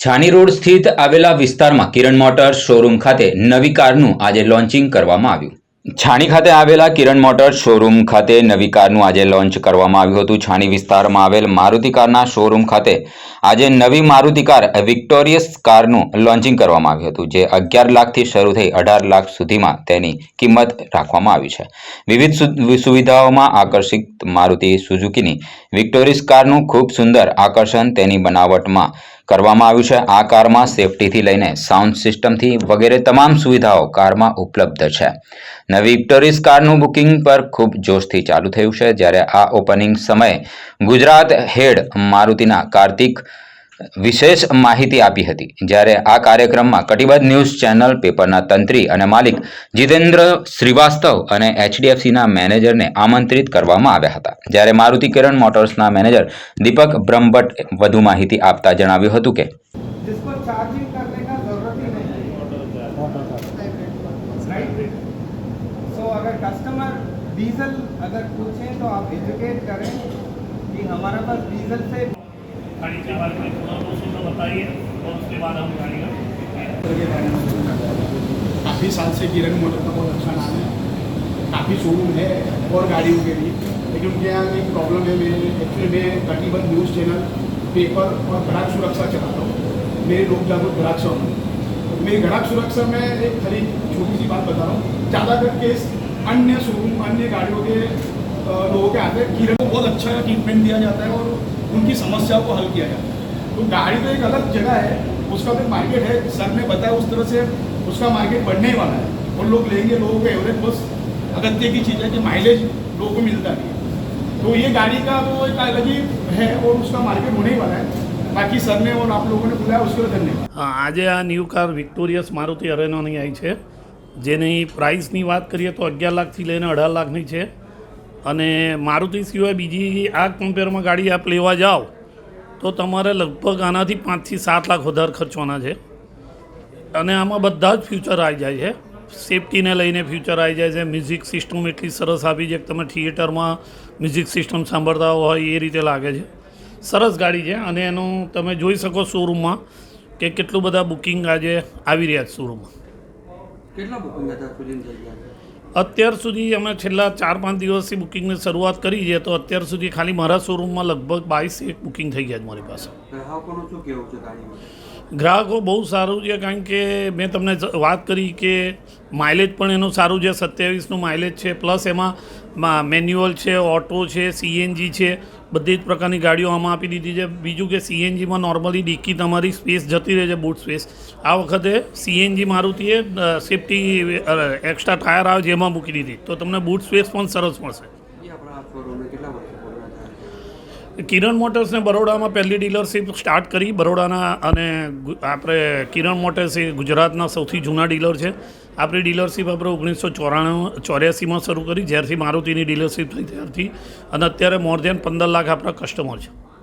છાની road સ્થિત આવેલા વિસ્તારમાં કિરણ મોટર્સ શોરૂમ ખાતે નવી કારનું આજે લોન્ચિંગ કરવામાં આવ્યું. છાણી ખાતે આવેલા કિરણ મોટર્સ શોરૂમ ખાતે નવી કારનું આજે લોન્ચ કરવામાં આવ્યું હતું. છાણી વિસ્તારમાં આવેલ મારુતિ કારના શોરૂમ ખાતે આજે નવી મારુતિ કાર, વિક્ટોરિયસ કારનું લોન્ચિંગ કરવામાં આવ્યું હતું, જે અગિયાર લાખથી શરૂ થઈ અઢાર લાખ સુધીમાં તેની કિંમત રાખવામાં આવી છે. વિવિધ સુવિધાઓમાં આકર્ષિત મારુતિ સુઝુકીની વિક્ટોરિયસ કારનું ખૂબ સુંદર આકર્ષણ તેની બનાવટમાં કરવામાં આવ્યું છે. આ કારમાં સેફટીથી લઈને સાઉન્ડ સિસ્ટમથી વગેરે તમામ સુવિધાઓ કારમાં ઉપલબ્ધ છે. નવી વિક્ટોરિયસ કારનું બુકિંગ પર ખૂબ જોશથી ચાલુ થયું છે. જ્યારે આ ઓપનિંગ સમયે ગુજરાત હેડ મારુતિના કાર્તિક વિશેષ માહિતી આપી હતી જ્યારે આ કાર્યક્રમમાં કટિબદ્ધ ન્યૂઝ ચેનલ પેપરના તંત્રી અને માલિક જીતેન્દ્ર શ્રીવાસ્તવ અને એચડીએફસીના મેનેજરને આમંત્રિત કરવામાં આવ્યા હતા જ્યારે મારુતિ કિરણ મોટર્સના મેનેજર દીપક બ્રહ્મભટ્ટ વધુ માહિતી આપતા જણાવ્યું હતું કે जिसको चार्जिंग करने का जरूरत ही नहीं राइट सो अगर कस्टमर डीजल अगर पूछें तो आप एजुकेट करें कि हमारे पास डीजल से गाड़ी के बारे में थोड़ा दो शब्द बताइए और उसके बाद हम गाड़ी काफ़ी साल से किरण मोटर का बहुत अच्छा नाम है। काफ़ी शोरूम है और गाड़ियों के लिए लेकिन उनके यहाँ एक प्रॉब्लम है मैं एक्चुअली मैं कटिबद्ध न्यूज़ चैनल पेपर और ग्राहक सुरक्षा चलाता हूँ। मेरे लोग जागरूक ग्राहक सेवा हूँ। मेरी ग्राहक सुरक्षा में एक खाली छोटी सी बात बता रहा हूँ। ज़्यादातर केस अन्य शोरूम अन्य गाड़ियों के लोगों के आते हैं किरण को बहुत अच्छा ट्रीटमेंट दिया जाता है और उनकी समस्याओं को हल किया जाता है तो गाड़ी तो एक अलग जगह है उसका तो मार्केट है सर ने बताया उस तरह से उसका मार्केट बढ़ने ही वाला है और लोग लेंगे लोगों का एवरेज बस अगत्य की चीज़ है कि माइलेज लोगों को मिलता नहीं है तो ये गाड़ी का तो एक अलग ही है और उसका मार्केट होने ही वाला है बाकी सर ने और आप लोगों ने बुलाया उसके लिए धन्यवाद હા, આજે આ ન્યૂ કાર વિક્ટોરિયસ મારુતિ અરેનોની આવી છે જેની પ્રાઇસની વાત કરીએ તો અગિયાર લાખથી લઈને અઢાર લાખની છે અને મારુતિ સિવાય બીજી આ કમ્પેરમાં ગાડી આપ લેવા જાઓ, તો તમારે લગભગ આનાથી પાંચથી સાત લાખ વધારે ખર્ચવાના છે. અને આમાં બધા જ ફ્યુચર આવી જાય છે. સેફટીને લઈને ફ્યુચર આવી જાય છે. મ્યુઝિક સિસ્ટમ એટલી સરસ આપી છે કે તમે થિયેટરમાં મ્યુઝિક સિસ્ટમ સાંભળતા હોય એ રીતે લાગે છે. સરસ ગાડી છે અને એનું તમે જોઈ શકો શોરૂમમાં કે કેટલું બધા બુકિંગ આજે આવી રહ્યા છે શોરૂમમાં કેટલા બુકિંગ હતા અત્યાર સુધી અમે છેલ્લા ચાર પાંચ દિવસથી બુકિંગની શરૂઆત કરી છે તો અત્યાર સુધી ખાલી મારા શોરૂમમાં લગભગ બાવીસ એક બુકિંગ થઈ ગયા છે મારી પાસે. ગ્રાહકોનું શું કહેવું છે ગ્રાહકો બહુ સારું છે કારણ કે મેં તમને વાત કરી કે માઇલેજ પણ એનું સારું છે સત્યાવીસનું માઇલેજ છે પ્લસ એમાં મેન્યુઅલ છે ઓટો છે સીએનજી છે બધી જ પ્રકારની ગાડીઓ આમાં આપી દીધી છે. બીજું કે સીએનજીમાં નોર્મલી ડિક્કી તમારી સ્પેસ જતી રહે છે બૂટ સ્પેસ આ વખતે સીએનજી મારુતિએ સેફટી એક્સ્ટ્રા ટાયર આવે છે એમાં મૂકી દીધી. તો તમને બૂટ સ્પેસ પણ સરસ મળશે. કિરણ મોટર્સને બરોડામાં પહેલી ડીલરશીપ સ્ટાર્ટ કરી બરોડાના અને આપણે કિરણ મોટર્સ એ ગુજરાતના સૌથી જૂના ડીલર છે. આપણી ડીલરશીપ આપણે ઓગણીસો ચોરાણું, ચોર્યાસીમાં શરૂ કરી, જ્યારથી મારુતિની ડીલરશીપ થઈ ત્યારથી. અને અત્યારે મોર દેન પંદર લાખ આપણા કસ્ટમર છે.